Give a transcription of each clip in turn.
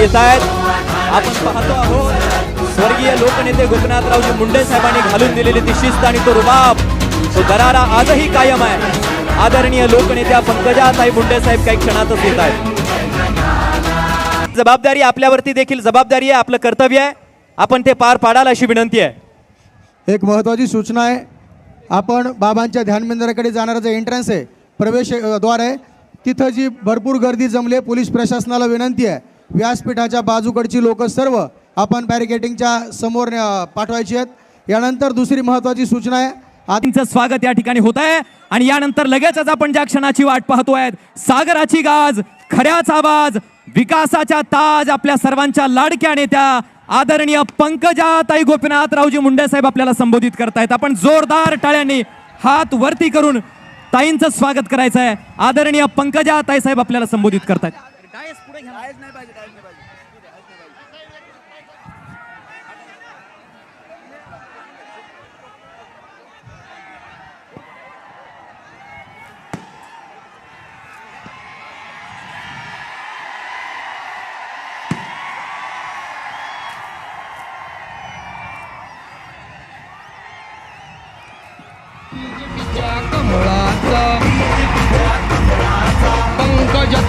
येत आहेत. आपण पाहतो आहोत स्वर्गीय लोकनेते गोपनाथरावजी मुंडे साहेबांनी घालून दिलेली ती शिस्त आणि तो रुबाब. तो दरारा आजही कायम आहे. आदरणीय लोकनेत्या पंकजाताई मुंडे साहेब काही क्षणातच येत आहेत. जबाबदारी आपल्यावरती देखील जबाबदारी आहे आपलं कर्तव्य आहे. आपण ते पार पाडाल अशी विनंती आहे. एक महत्त्वाची सूचना आहे. आपण बाबांच्या ध्यानमंदिराकडे जाणारा जे एंट्रन्स आहे प्रवेशद्वार आहे तिथं जी भरपूर गर्दी जमली आहे पोलीस प्रशासनाला विनंती आहे. व्यासपीठाच्या बाजूकडची लोक सर्व आपण बॅरिकेटिंगच्या समोर पाठवायची आहेत. यानंतर दुसरी महत्त्वाची सूचना आहे. आत स्वागत या ठिकाणी होत आहे. आणि यानंतर लगेचच आपण ज्या क्षणाची वाट पाहतो आहेत सागराची गाज खऱ्याच आवाज विकासाच्या ताज आपल्या सर्वांच्या लाडक्या नेत्या आदरणीय पंकजाताई गोपीनाथरावजी मुंडे साहेब आपल्याला संबोधित करतायत. आपण जोरदार टाळ्यांनी हात वरती करून ताईंचं स्वागत करायचं आहे. आदरणीय पंकजाताई साहेब आपल्याला संबोधित करतायत. त्या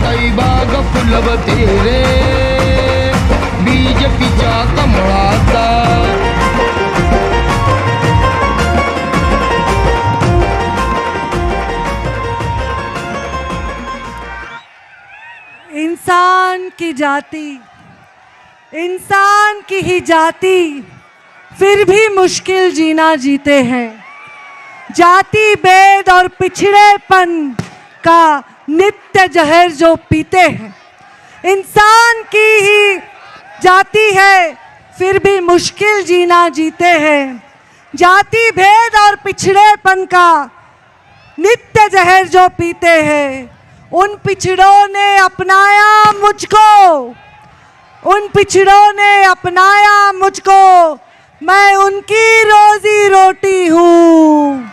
पंकज तैबाग फुलवते रे बीजेपीच्या कमळाचा इंसान की जाति, इंसान की ही जाति, फिर भी मुश्किल जीना जीते हैं। जाति, भेद और पिछड़ेपन का नित्य जहर जो पीते हैं। इंसान की ही जाति है, फिर भी मुश्किल जीना जीते हैं। जाति भेद और पिछड़ेपन का नित्य जहर जो पीते हैं, उन पिछड़ों ने अपनाया मुझको। उन पिछड़ों ने अपनाया मुझको। मैं उनकी रोजी रोटी हूँ।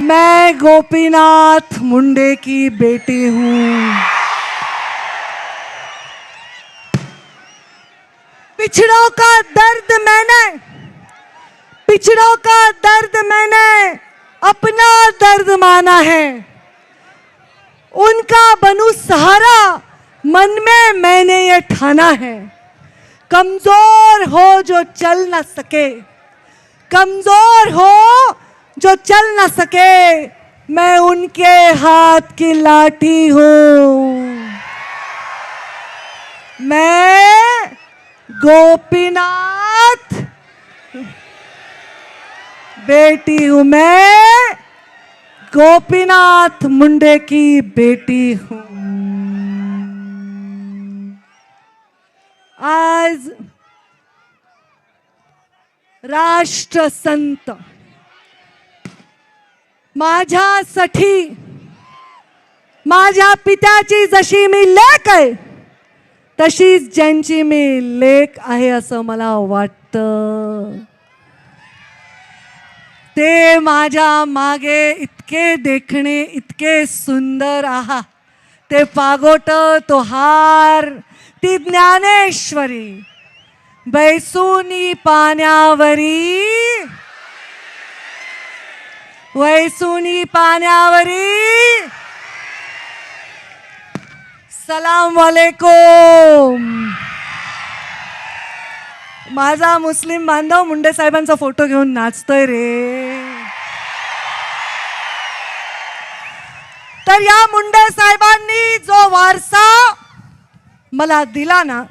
मैं गोपीनाथ मुंडे की बेटी हूँ। पिछड़ों का दर्द मैंने, पिछड़ों का दर्द मैंने अपना दर्द माना है। उनका बनू सहारा मन में मैंने ये ठाना है। कमज़ोर हो जो चल न सके, कमज़ोर हो जो चल न सके, मैं उनके हाथ की लाठी हूँ। मैं गोपीनाथ बेटी हूँ। मैं गोपीनाथ मुंडे की बेटी हूँ। आज राष्ट्रसंत माझ्यासाठी माझ्या पित्याची जशी मी लेख आहे तशीच ज्यांची मी लेख आहे असं मला वाटतं. ते माझ्या मागे इतके देखणे इतके सुंदर आहा. ते पागोट तो हार ती ज्ञानेश्वरी बैसुनी पाण्यावरी वैसुनी पाण्यावरी. सलाम वालेकुम माझा मुस्लिम बांधव मुंडे साहेबांचा फोटो घेऊन नाचतोय रे. तर या मुंडे साहेबांनी जो वारसा मला दिला ना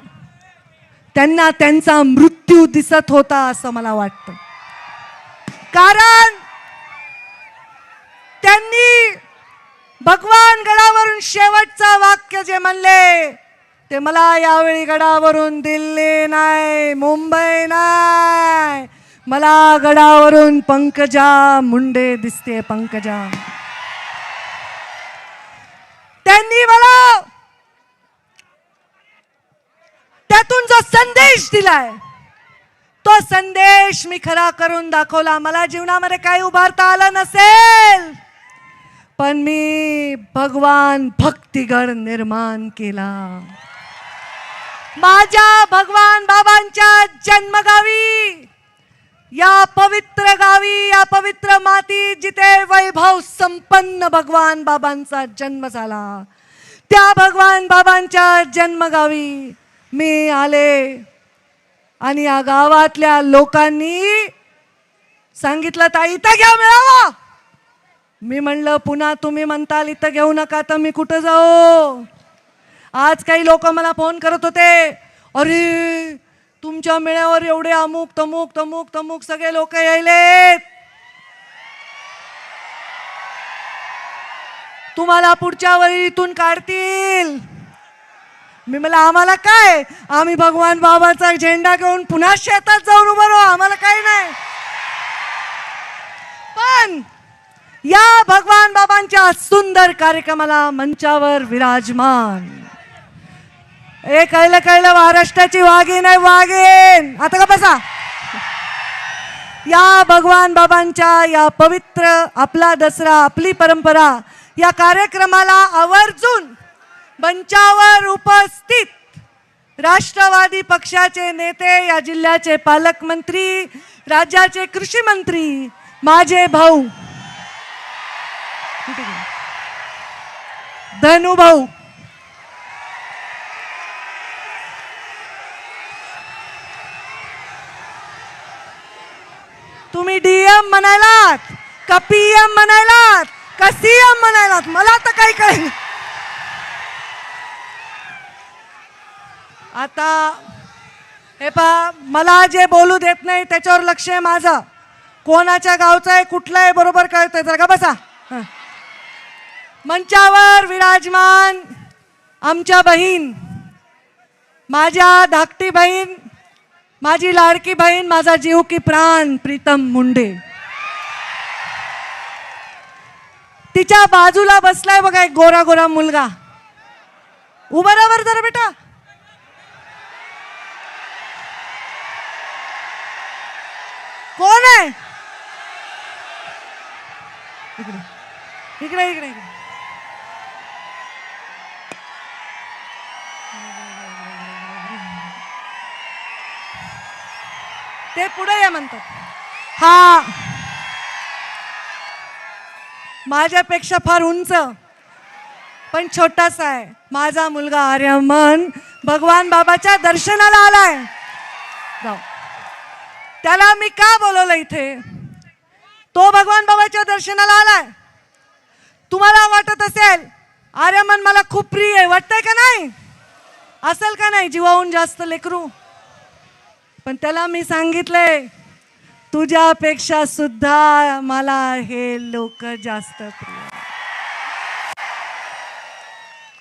त्यांना त्यांचा मृत्यू दिसत होता असं मला वाटतं. कारण त्यांनी भगवान गडावरून शेवटचं वाक्य जे म्हणले ते मला यावेळी गडावरून दिल्ली नाही मुंबई नाही. मला गडावरून पंकजा मुंडे दिसते पंकजा त्यांनी मला त्यातून जो संदेश दिलाय तो संदेश मी खरा करून दाखवला. मला जीवनामध्ये काही उभारता आलं नसेल. पण मी भगवान भक्तिगड निर्माण केला. माझ्या भगवान बाबांच्या जन्मगावी या पवित्र गावी या पवित्र माती जिथे वैभव संपन्न भगवान बाबांचा जन्म झाला त्या भगवान बाबांच्या जन्मगावी मी आले आणि या गावातल्या लोकांनी सांगितलं ताई इथं घ्या मिळावा. मी म्हणलं पुन्हा तुम्ही म्हणताल इथं घेऊ नका तर मी कुठं जाऊ? आज काही लोक मला फोन करत होते. अरे तुमच्या मेळ्यावर एवढे अमुक तमुक तमुक तमुक सगळे लोक यायलेत. तुम्हाला पुढच्या वेळी इथून काढतील. मी मला आम्हाला काय? आम्ही भगवान बाबाचा झेंडा घेऊन पुन्हा शेतात जाऊन उभं राहू आम्हाला काय नाही. पण या भगवान बाबांच्या सुंदर कार्यक्रमाला मंचावर विराजमान. हे कळलं कळलं महाराष्ट्राची वाघीण आहे वाघीण. आता का बसा. या भगवान बाबांच्या या पवित्र आपला दसरा आपली परंपरा या कार्यक्रमाला आवर्जून मंचावर उपस्थित राष्ट्रवादी पक्षाचे नेते या जिल्ह्याचे पालकमंत्री राज्याचे कृषी मंत्री माझे भाऊ धनु भाऊ. तुम्ही डीएम म्हणायलात का पीएम म्हणायलात का सीएम म्हणायलात? मला तर काही कळेल आता हे पहा मला जे बोलू देत नाही त्याच्यावर लक्ष आहे माझं. कोणाच्या गावचं आहे कुठलं आहे बरोबर कळतंय. जर का बसा. मंचावर विराजमान आमच्या बहीण माझ्या धाकटी बहीण माझी लाडकी बहीण माझा जीव की प्राण प्रीतम मुंडे. तिच्या बाजूला बसलाय बघा एक गोरा गोरा मुलगा उभरावर जर जरा बेटा. कोण आहे? इकडे इकडे इकडे. ते पुढे या म्हणतात. हा. माझ्यापेक्षा फार उंच पण छोटासा आहे. माझा मुलगा आर्यमन भगवान बाबाच्या दर्शनाला आलाय. जाऊ. त्याला मी का बोलवलं इथे? तो भगवान बाबाच्या दर्शनाला आलाय. तुम्हाला वाटत असेल आर्यमन मला खूप प्रिय आहे. वाटतंय का नाही? असेल का नाही? जीवाहून जास्त लेकरू? पण त्याला मी सांगितलंय तुझ्यापेक्षा सुद्धा मला हे लोक जास्त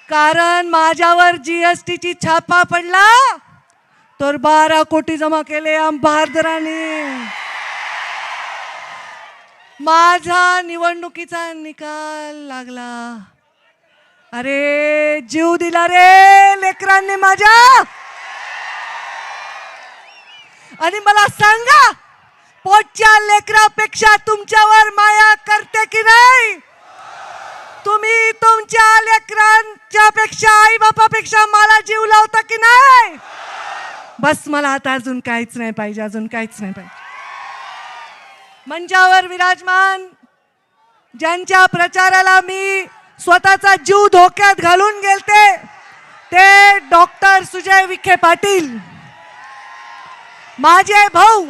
कारण माझ्यावर जीएसटीची छापा पडला तर बारा कोटी जमा केले आम बहादराने माझा निवडणुकीचा निकाल लागला. अरे जीव दिला रे लेकरांनी माझ्या! आणि मला सांगा पोटच्या लेकरापेक्षा तुमच्यावर माया करते की नाही? तुम्ही तुमच्या लेकरांच्या पेक्षा आई बापापेक्षा मला जीव लावता की नाही? बस मला आता अजून काहीच नाही पाहिजे अजून काहीच नाही पाहिजे. मंचावर विराजमान ज्यांच्या प्रचाराला मी स्वतःचा जीव धोक्यात घालून गेलते ते डॉक्टर सुजय विखे पाटील. माझे भाऊ.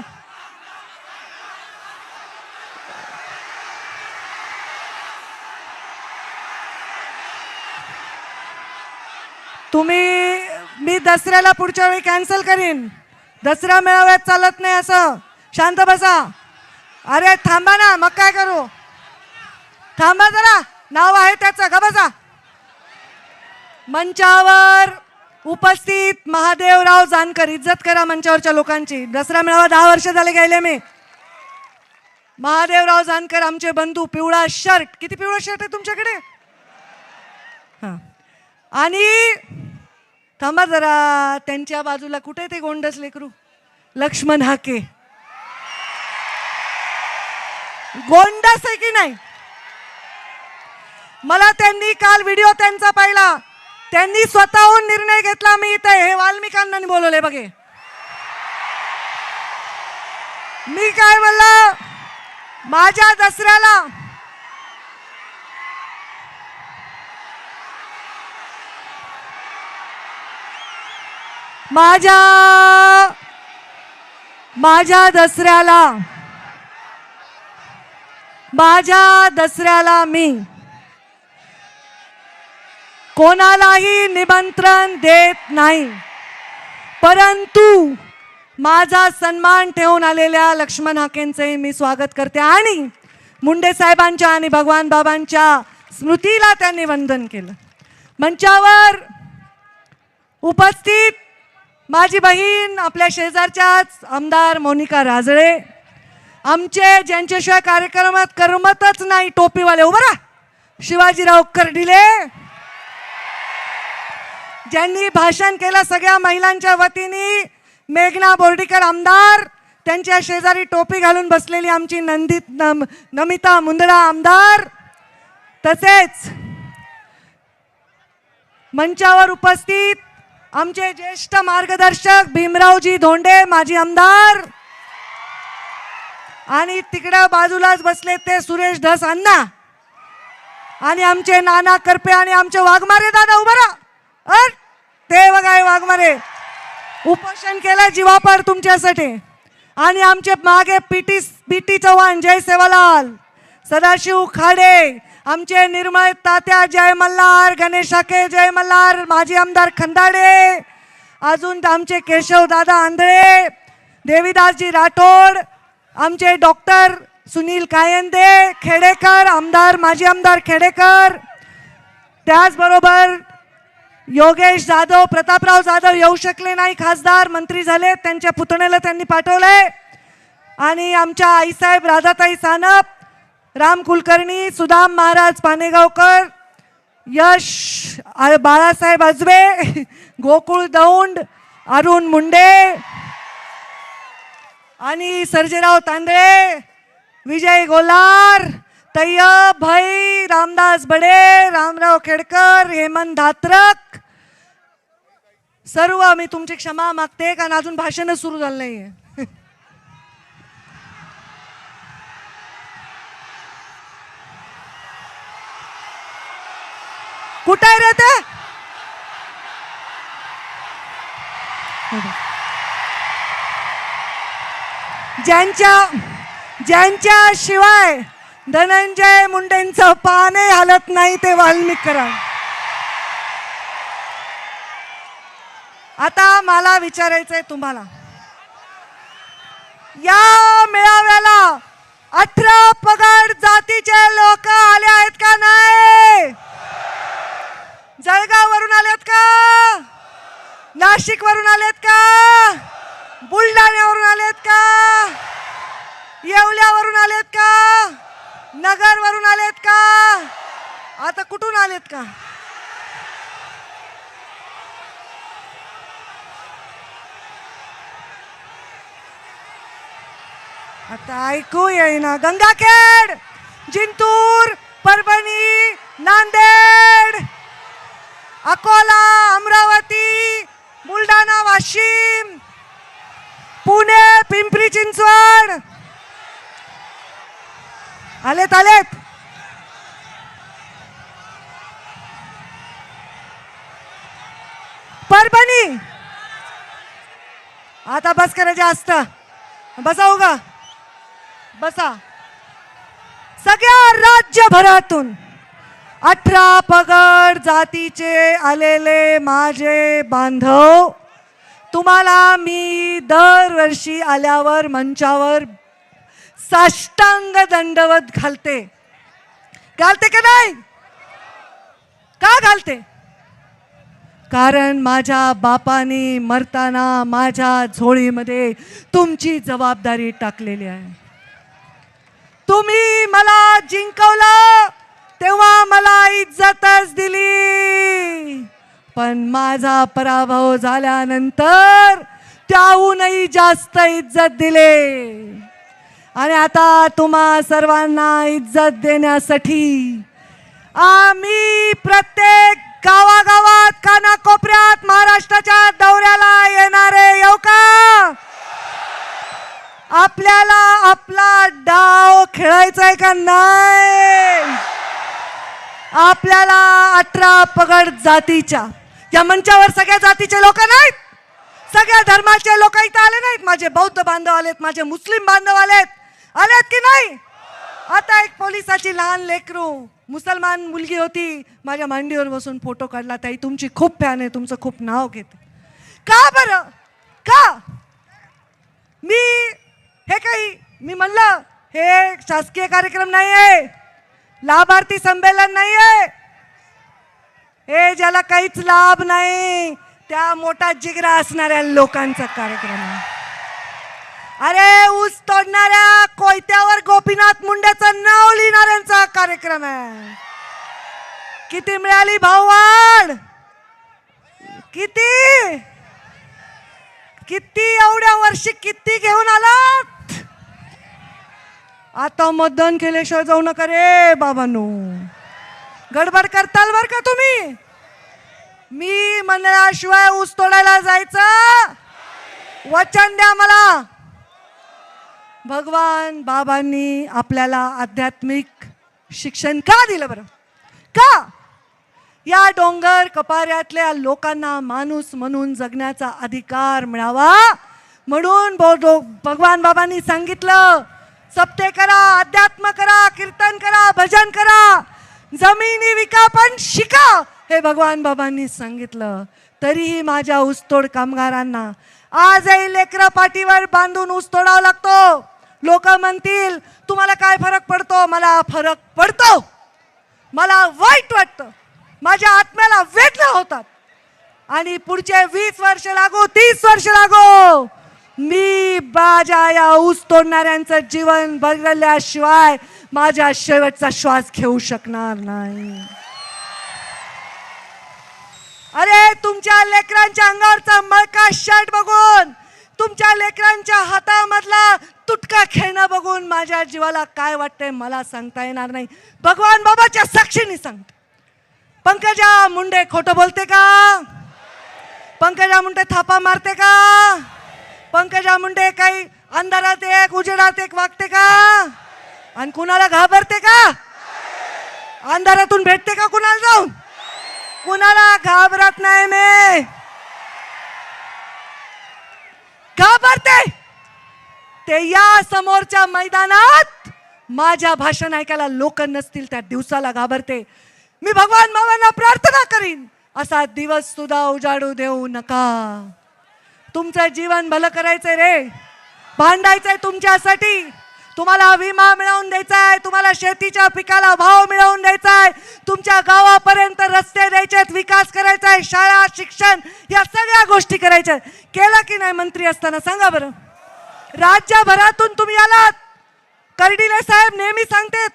तुम्ही मी दसऱ्याला पुढच्या वेळी कॅन्सल करीन. दसरा मेळाव्यात चालत नाही असं. शांत बसा. अरे थांबा ना मग काय करू? थांबा जरा. नाव आहे त्याचं. का बसा मंचावर उपस्थित महादेवराव जानकर इज्जत करा मंचावरच्या लोकांची. दसरा मेळावा दहा वर्ष झाले गेले मी. महादेवराव जानकर आमचे बंधू पिवळा शर्ट. किती पिवळा शर्ट आहे तुमच्याकडे? हां. आणि थांबा जरा त्यांच्या बाजूला कुठे ते गोंडस लेकरू? लक्ष्मण हाके. गोंडस आहे की नाही? मला त्यांनी काल व्हिडिओ त्यांचा पाहिला. त्यांनी स्वतःहून निर्णय घेतला. मी इथे हे वाल्मिकांना बोलवले बघे. मी काय म्हणलं? माझ्या दसऱ्याला माझ्या माझ्या दसऱ्याला माझ्या दसऱ्याला मी कोणालाही निमंत्रण देत नाही. परंतु माझा सन्मान ठेवून आलेल्या लक्ष्मण हाकेंचे मी स्वागत करते आणि मुंडे साहेबांच्या आणि भगवान बाबांच्या स्मृतीला त्यांनी वंदन केलं. मंचावर उपस्थित माझी बहीण आपल्या शेजारच्याच आमदार मोनिका राजळे. आमचे ज्यांच्याशिवाय कार्यक्रमात करमतच नाही टोपीवाले उभं शिवाजीराव कर्डिले ज्यांनी भाषण केलं सगळ्या महिलांच्या वतीने मेघना बोर्डीकर आमदार त्यांच्या शेजारी टोपी घालून बसलेली आमची नंदित नम नमिता मुंदडा आमदार. तसेच मंचावर उपस्थित आमचे ज्येष्ठ मार्गदर्शक भीमरावजी धोंडे माजी आमदार. आणि तिकडं बाजूलाच बसले ते सुरेश धस अण्णा. आणि आमचे नाना करपे आणि आमचे वाघमारे दादा उभा राहा. ते बघाय वाघमारे उपोषण केलं जीवापाड तुमच्यासाठी. आणि आमचे मागे पीटी पीटी चव्हाण जय सेवालाल सदाशिव खाडे आमचे निर्मळ तात्या जय मल्हार गणेश हाके जय मल्हार माजी आमदार खंदाडे अजून आमचे केशव दादा आंधळे देवीदासजी राठोड आमचे डॉक्टर सुनील कायंदे खेडेकर आमदार माजी आमदार खेडेकर. त्याचबरोबर योगेश जाधव प्रतापराव जाधव येऊ शकले नाही. खासदार मंत्री झाले त्यांच्या पुतण्याला त्यांनी पाठवलंय आणि आमच्या आईसाहेब राधाताई सानप राम कुलकर्णी सुदाम महाराज पानेगावकर यश बाळासाहेब अजबे गोकुळ दौंड अरुण मुंडे आणि सर्जेराव तांदळे विजय गोलार भाई रामदास बडे रामराव खेडकर हेमंत धात्रक। सर्व मी तुमची क्षमा मागते कारण अजून भाषणच सुरू झालं नाहीये. कुठे आहे रे ते? ज्यांच्या ज्यांच्या शिवाय धनंजय मुंडेंचं पाने हलत नाही ते वाल्मिक करा आता मला विचारायचंय तुम्हाला. या मेळाव्याला अठरा पगड जातीचे लोक आले आहेत का नाही जळगाव वरून आलेत का नाशिक वरून आलेत का बुलढाण्यावरून आलेत का येवल्यावरून आलेत का नगर वरून आलेत का आता कुठून आलेत का आता ऐकू येईना. गंगाखेड जिंतूर परभणी नांदेड अकोला अमरावती बुलढाणा वाशिम पुणे पिंपरी चिंचवड. आलेत आलेत. परभणी. आता बस करायचे असतं बसाऊ ग का बसा. सगळ्या राज्यभरातून अठरा पगड जातीचे आलेले माझे बांधव तुम्हाला मी दरवर्षी आल्यावर मंचावर साष्टांग दंडवत घालते. घालते का नाही? का घालते? कारण माझ्या बापाने मरताना माझ्या झोळीमध्ये तुमची जबाबदारी टाकलेली आहे. तुम्ही मला जिंकवलं तेव्हा मला इज्जतच दिली. पण माझा पराभव झाल्यानंतर त्याहूनही जास्त इज्जत दिले. आणि आता तुम्हा सर्वांना इज्जत देण्यासाठी आम्ही प्रत्येक गावागावात कानाकोपऱ्यात महाराष्ट्राच्या दौऱ्याला येणारे येऊ का? आपल्याला आपला डाव खेळायचा आहे का नाही? आपल्याला अठरा पगड जातीच्या या मंचावर सगळ्या जातीचे लोक नाहीत. सगळ्या धर्माचे लोक इथं आले नाहीत. माझे बौद्ध बांधव आलेत माझे मुस्लिम बांधव आलेत. आलेत की नाही? आता एक पोलिसाची लहान लेकरू मुसलमान मुलगी होती. माझ्या मांडीवर बसून फोटो काढला. ताई तुमची खूप फॅन आहे तुमचं खूप नाव घेते. का बरं? का? मी हे काही मी म्हणलं हे शासकीय कार्यक्रम नाही आहे लाभार्थी संमेलन नाही आहे हे ज्याला काहीच लाभ नाही त्या मोठा जिगरा असणाऱ्या लोकांचा कार्यक्रम आहे. अरे ऊस तोडणाऱ्या कोयत्यावर गोपीनाथ मुंड्याचं नाव लिहिणाऱ्यांचा कार्यक्रम आहे. किती मिळाली भाववाढ किती? किती एवढ्या वर्षी किती घेऊन आलात? आता मतदान केल्याशिवाय जाऊ नका रे बाबांनो. गडबड करताल बर का तुम्ही? मी म्हणल्याशिवाय ऊस तोडायला जायचं? वचन द्या मला. भगवान बाबांनी आपल्याला आध्यात्मिक शिक्षण का दिलं बरं? का? या डोंगर कपाऱ्यातल्या लोकांना माणूस म्हणून जगण्याचा अधिकार मिळावा. म्हणून भगवान बाबांनी सांगितलं सप्ते करा अध्यात्म करा कीर्तन करा भजन करा जमिनी विका पण शिका हे भगवान बाबांनी सांगितलं. तरीही माझ्या ऊसतोड कामगारांना आजही लेकरं पाठीवर बांधून ऊस तोडावा लागतो. लोक म्हणतील तुम्हाला काय फरक पडतो? मला फरक पडतो. मला वाईट वाटतं. माझ्या आत्म्याला वेदना होतात. आणि पुढचे वीस वर्ष लागो तीस वर्ष लागो मी माझ्या या ऊस तोडणाऱ्यांचं जीवन बदलल्याशिवाय माझ्या शेवटचा श्वास घेऊ शकणार नाही. अरे तुमच्या लेकरांच्या अंगावरचा मळका शर्ट बघून तुमच्या लेकरांच्या हातामधला तुटका खेळणं बघून माझ्या जीवाला काय वाटतंय मला सांगता येणार नाही. भगवान बाबाच्या साक्षीने सांगतो. पंकजा मुंडे खोटं बोलते का? पंकजा मुंडे थापा मारते का? पंकजा मुंडे काही अंधारात एक उजेडात एक वागते का? आणि कुणाला घाबरते का? अंधारातून भेटते का कुणाला जाऊन? कुणाला घाबरत नाही मे. घाबरते. ते या समोरच्या मैदानात माझ्या भाषण ऐकायला लोक नसतील त्या दिवसाला घाबरते. मी भगवान बाबांना प्रार्थना करीन. असा दिवस सुद्धा उजाडू देऊ नका. तुमचं जीवन भलं करायचंय रे. भांडायचंय तुमच्यासाठी. तुम्हाला विमा मिळवून द्यायचा आहे तुम्हाला शेतीच्या पिकाला भाव मिळवून द्यायचा आहे तुमच्या गावापर्यंत रस्ते द्यायचेत विकास करायचा आहे शाळा शिक्षण या सगळ्या गोष्टी करायच्या. केलं की नाही मंत्री असताना? सांगा बरं. राज्यभरातून तुम्ही आलात. कर्डिले साहेब नेहमी सांगतेत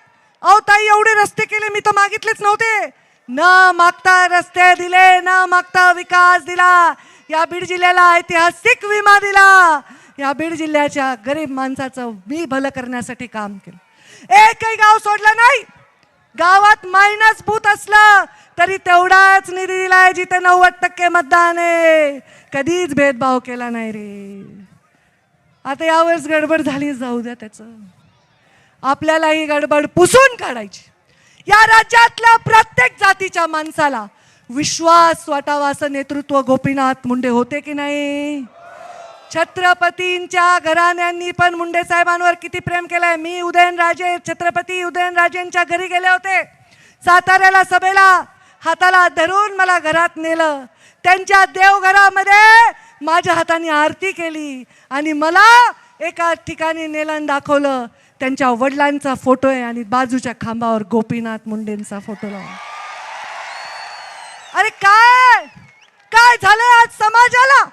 अहो ताई एवढे रस्ते केले मी तर मागितलेच नव्हते. न मागता रस्ते दिले न मागता विकास दिला. या बीड जिल्ह्याला ऐतिहासिक विमा दिला. या बीड जिल्ह्याच्या गरीब माणसाचं मी भलं करण्यासाठी काम केलं. एकही गाव सोडलं नाही. गावात मायनस भूत असलं तरी तेवढाच निधी दिलाय जिथे नव्वद टक्के मतदान आहे. कधीच भेदभाव केला नाही रे. आता यावेळेस गडबड झाली जाऊ द्या त्याचं. आपल्याला ही गडबड पुसून काढायची. या राज्यातल्या प्रत्येक जातीच्या माणसाला विश्वास वाटावा असं नेतृत्व गोपीनाथ मुंडे होते की नाही? छत्रपतींच्या घराण्यांनी पण मुंडे साहेबांवर किती प्रेम केलंय. मी उदयनराजे छत्रपती उदयनराजेंच्या घरी गेले होते. साताऱ्याला सभेला हाताला धरून मला घरात नेलं. त्यांच्या देवघरामध्ये माझ्या हाताने आरती केली आणि मला एका ठिकाणी नेलन दाखवलं. त्यांच्या वडिलांचा फोटो आहे आणि बाजूच्या खांबावर गोपीनाथ मुंडेंचा फोटो लावला अरे काय? काय झालंय आज समाजाला?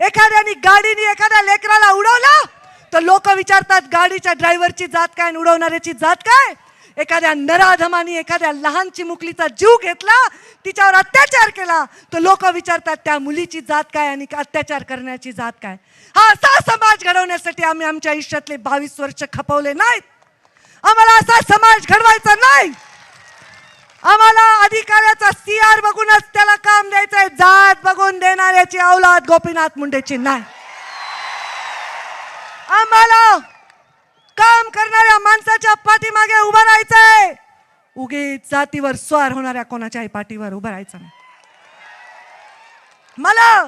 एखाद्याने गाडीने एखाद्या लेकराला उडवलं? तर लोक विचारतात गाडीच्या ड्रायव्हरची जात काय आणि उडवणाऱ्याची जात काय? एखाद्या नराधमाने एखाद्या लहान चिमुकलीचा जीव घेतला तिच्यावर अत्याचार केला तर लोक विचारतात त्या मुलीची जात काय आणि अत्याचार करण्याची जात काय? हा असा समाज घडवण्यासाठी आम्ही आमच्या आयुष्यातले बावीस वर्ष खपवले नाहीत. आम्हाला असा समाज घडवायचा नाही. आम्हाला अधिकाऱ्याचा सी आर बघूनच त्याला काम द्यायचंय. जात बघून देणाऱ्याची औलाद गोपीनाथ मुंडेची नाही. आम्हाला काम करणाऱ्या माणसाच्या पाठीमागे उभं राहायचंय. उगीच जातीवर स्वार होणाऱ्या कोणाच्याही पाठीवर उभं राहायचं नाही. मला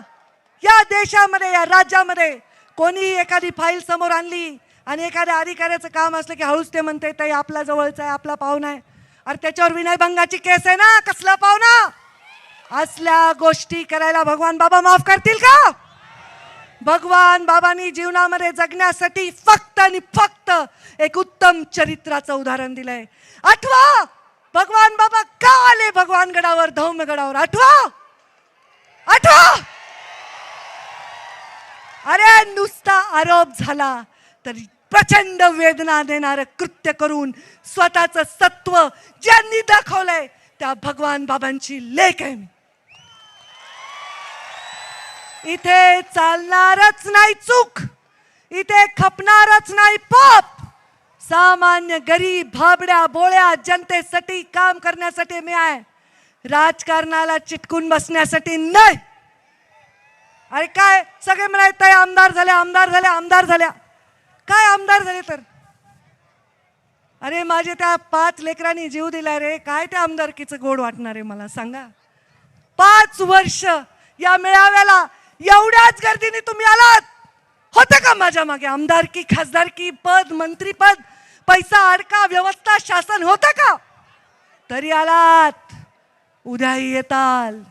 या देशामध्ये या राज्यामध्ये कोणी एखादी फाईल समोर आणली आणि एखाद्या अधिकाऱ्याचं काम असलं की हळूच ते म्हणते ताई आपला जवळचा आहे आपला पाहुणा आहे अरे त्याच्यावर विनयभंगाची केस आहे ना? कसला पाहुणा असल्या गोष्टी करायला भगवान बाबा माफ करतील का? भगवान बाबांनी जीवनामध्ये जगण्यासाठी फक्त आणि फक्त एक उत्तम चरित्राचं उदाहरण दिलंय. आठवा! भगवान बाबा का आले भगवान गडावर धौम्य गडावर? आठवा! आठवा! अरे नुसता आरोप झाला तरी प्रचंड वेदना देणारं कृत्य करून स्वतःचं सत्व ज्यांनी दाखवलंय त्या भगवान बाबांची लेख आहे मी. इथे चालणारच नाही चूक. इथे खपणारच नाही पाप. सामान्य गरीब भाबड्या बोळ्या जनतेसाठी काम करण्यासाठी मी आहे. राजकारणाला चिटकून बसण्यासाठी नाही. अरे काय? सगळे म्हणायत ताई आमदार झाल्या आमदार झाल्या आमदार झाल्या. काय आमदार झाले तर? अरे माझे त्या पाच लेकरांनी जीव दिला रे. काय त्या आमदारकीचं गोड वाटणार आहे मला सांगा. पाच वर्ष या मेळाव्याला एवढ्याच गर्दीने तुम्ही आलात. होतं का माझ्या मागे? आमदारकी खासदारकी पद मंत्रीपद पैसा अडका व्यवस्था शासन होतं का? तरी आलात. उद्याही येताल.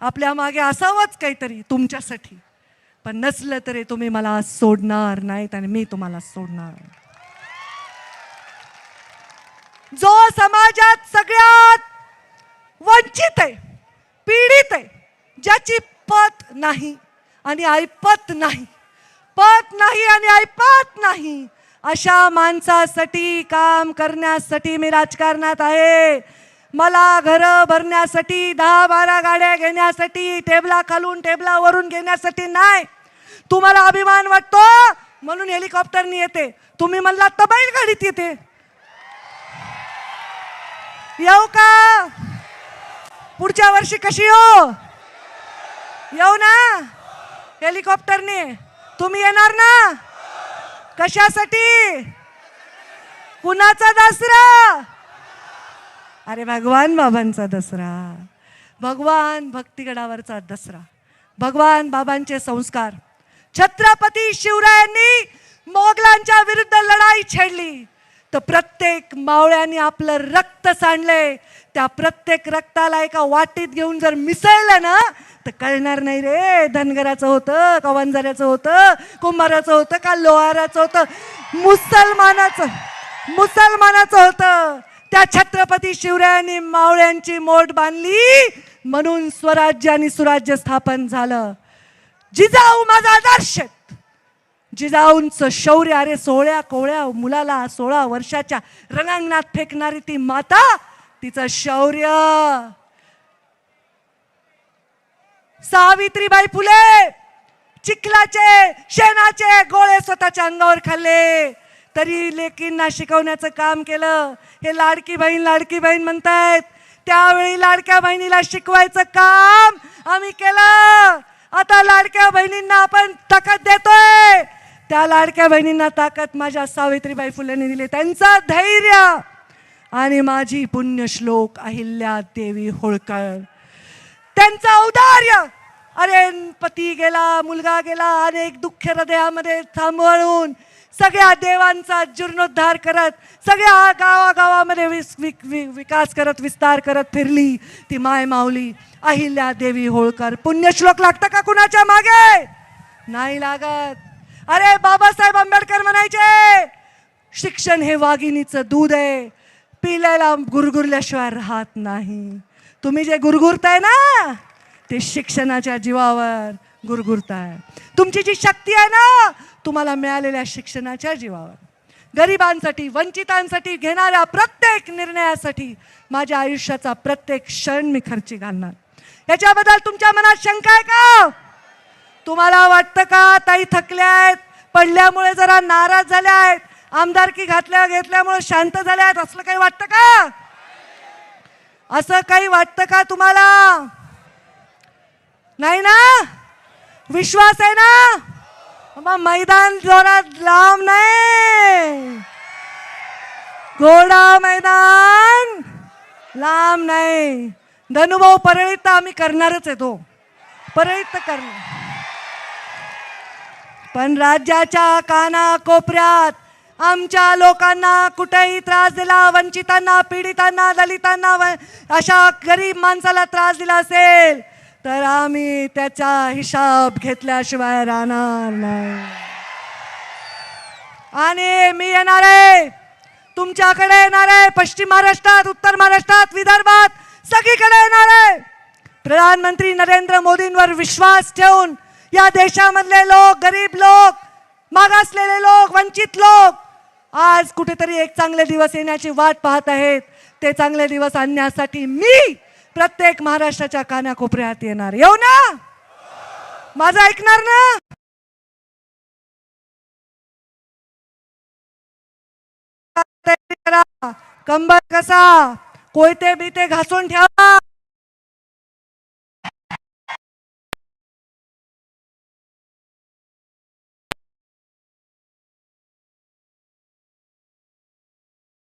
आपल्या मागे असावंच काहीतरी तुमच्यासाठी. पण नसलं तरी तुम्ही मला सोडणार नाहीत आणि मी तुम्हाला सोडणार. जो समाजात सगळ्यात वंचित आहे पीडित आहे ज्याची पत नाही आणि ऐपत नाही. पत नाही आणि ऐपत नाही. अशा माणसासाठी काम करण्यासाठी मी राजकारणात आहे. मला घरं भरण्यासाठी दहा बारा गाड्या घेण्यासाठी टेबला खालून टेबलावरून घेण्यासाठी नाही. तुम्हाला अभिमान वाटतो? म्हणून हेलिकॉप्टरनी येते. तुम्ही म्हणला तर बैलगाडीत येते. येऊ का? पुढच्या वर्षी कशी येऊ येऊ ना? हेलिकॉप्टरने. तुम्ही येणार ना? कशासाठी? कुणाचा दसरा? अरे भगवान बाबांचा दसरा. भगवान भक्तिगडावरचा दसरा. भगवान बाबांचे संस्कार. छत्रपती शिवरायांनी मोगलांच्या विरुद्ध लढाई छेडली. तर प्रत्येक मावळ्याने आपलं रक्त सांडलंय त्या प्रत्येक रक्ताला एका वाटीत घेऊन जर मिसळलं ना तर कळणार नाही रे धनगराचं होतं का वंजाऱ्याचं होतं कुंभाराचं होतं का लोहाराचं होतं. मुसलमानाचं मुसलमानाचं होतं. त्या छत्रपती शिवरायांनी मावळ्यांची मोठ बांधली म्हणून स्वराज्य आणि सुराज्य स्थापन झालं. जिजाऊ माझा आदर्श. जिजाऊंचं शौर्य अरे सोळ्या कोवळ्या मुलाला सोळा वर्षाच्या रणांगणात फेकणारी ती माता तिचं शौर्य. सावित्रीबाई फुले चिखलाचे शेणाचे गोळे स्वतःच्या अंगावर खाल्ले. तरी लेकींना शिकवण्याचं काम केलं. हे लाडकी बहीण लाडकी बहीण म्हणतायत त्यावेळी लाडक्या बहिणीला शिकवायचं काम आम्ही केलं. आता लाडक्या बहिणींना आपण ताकद देतोय. त्या लाडक्या बहिणींना ताकद माझ्या सावित्रीबाई फुलेंनी दिली. त्यांचं धैर्य आणि माझी पुण्यश्लोक अहिल्या देवी होळकर. त्यांचं औदार्य. अरे पती गेला मुलगा गेला अनेक दुःख हृदयामध्ये थांबवून सगळ्या देवांचा जीर्णोद्धार करत सगळ्या गावागावामध्ये विस विक- वि- विकास करत विस्तार करत फिरली ती माय माऊली. अहिल्या देवी होळकर. पुण्यश्लोक लागतं का कुणाच्या मागे? नाही लागत. अरे बाबासाहेब आंबेडकर म्हणायचे शिक्षण हे वाघिणीचं दूध आहे. पिल्याला गुरगुरल्याशिवाय राहत नाही. तुम्ही जे गुरगुरताय ना ते शिक्षणाच्या जीवावर गुरगुरताय. तुमची जी शक्ती आहे ना तुम्हाला मिळालेल्या शिक्षणाच्या जीवावर. गरिबांसाठी वंचितांसाठी घेणाऱ्या प्रत्येक निर्णयासाठी माझ्या आयुष्याचा प्रत्येक क्षण मी खर्ची घालणार. याच्याबद्दल तुमच्या मनात शंका आहे का? तुम्हाला वाटतं का ताई थकल्या आहेत? पडल्यामुळे जरा नाराज झाल्या आहेत. आमदारकी घातल्या घेतल्यामुळे शांत झाल्या आहेत. असलं काही वाटतं का? असं काही वाटतं का तुम्हाला? नाही ना? विश्वास आहे ना? मग मैदान जोरात लांब नाही. घोडा मैदान लांब नाही. धनुभाऊ परळीत तर आम्ही करणारच आहे तो. परळीत तर करणार. पण राज्याच्या कानाकोपऱ्यात आमच्या लोकांना कुठेही त्रास दिला वंचितांना पीडितांना दलितांना व- अशा गरीब माणसाला त्रास दिला असेल तर आम्ही त्याचा हिसाब घेतल्याशिवाय राहणार नाही. आणि मी येणार आहे तुमच्याकडे येणार आहे पश्चिम महाराष्ट्रात उत्तर महाराष्ट्रात विदर्भात सगळीकडे येणार आहे प्रधानमंत्री नरेंद्र मोदींवर विश्वास ठेवून या देशामधले लोक गरीब लोक मागासलेले लोक वंचित लोक आज कुठेतरी एक चांगले दिवस येण्याची वाट पाहत आहेत. ते चांगले दिवस आणण्यासाठी मी प्रत्येक महाराष्ट्राच्या कानाकोपऱ्यात येणार. येऊ ना? माझं ऐकणार ना? कंबर कसा? कोयते बिते घासून ठेवा.